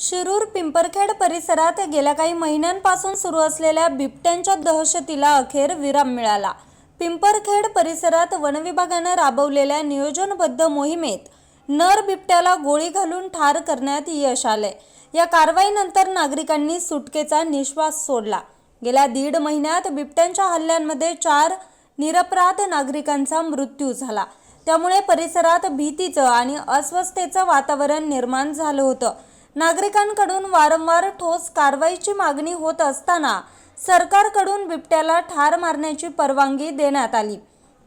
शिरूर पिंपरखेड परिसरात गेल्या काही महिन्यांपासून सुरू असलेल्या बिबट्यांच्या दहशतीला अखेर विराम मिळाला. पिंपरखेड परिसरात वनविभागानं राबवलेल्या नियोजनबद्ध मोहिमेत नर बिबट्याला गोळी घालून ठार करण्यात यश आलंय. या कारवाईनंतर नागरिकांनी सुटकेचा निश्वास सोडला. गेल्या दीड महिन्यात बिबट्यांच्या हल्ल्यांमध्ये चार निरपराध नागरिकांचा मृत्यू झाला. त्यामुळे परिसरात भीतीचं आणि अस्वस्थतेचं वातावरण निर्माण झालं होतं. नागरिकांकडून वारंवार ठोस कारवाईची मागणी होत असताना सरकारकडून बिबट्याला ठार मारण्याची परवानगी देण्यात आली.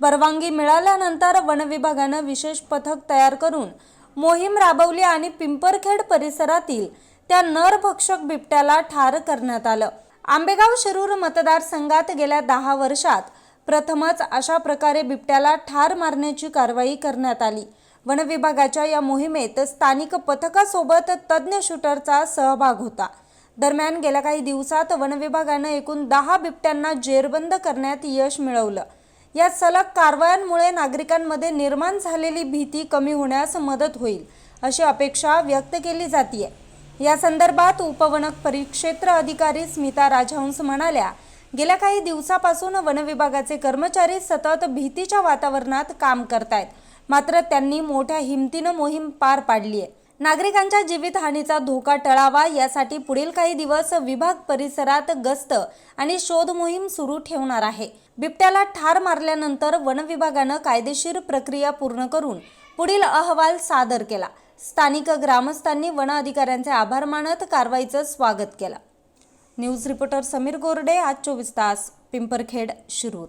परवानगी मिळाल्यानंतर वनविभागानं विशेष पथक तयार करून मोहीम राबवली आणि पिंपरखेड परिसरातील त्या नरभक्षक बिबट्याला ठार करण्यात आलं. आंबेगाव शिरूर मतदारसंघात गेल्या दहा वर्षात प्रथमच अशा प्रकारे बिबट्याला ठार मारण्याची कारवाई करण्यात आली. वनविभागाच्या या मोहिमेत स्थानिक पथकासोबत तज्ज्ञ शूटरचा सहभाग होता. दरम्यान गेल्या काही दिवसात वनविभागानं एकूण दहा बिबट्यांना जेरबंद करण्यात यश मिळवलं. या सलग कारवायांमुळे नागरिकांमध्ये निर्माण झालेली भीती कमी होण्यास मदत होईल अशी अपेक्षा व्यक्त केली जाते या संदर्भात उपवनक परिक्षेत्र अधिकारी स्मिता राजहंस म्हणाल्या गेल्या काही दिवसापासून वनविभागाचे कर्मचारी सतत भीतीच्या वातावरणात काम करतायत. मात्र त्यांनी मोठ्या हिमतीनं मोहीम पार पाडली आहे. नागरिकांच्या जीवितहानीचा धोका टळावा यासाठी पुढील काही दिवस विभाग परिसरात गस्त आणि शोध मोहीम सुरू ठेवणार आहे. बिबट्याला ठार मारल्यानंतर वनविभागानं कायदेशीर प्रक्रिया पूर्ण करून पुढील अहवाल सादर केला. स्थानिक ग्रामस्थांनी वन अधिकाऱ्यांचे आभार मानत कारवाईचं स्वागत केलं. न्यूज रिपोर्टर समीर गोरडे आज चोवीस तास पिंपरखेड शिरूर.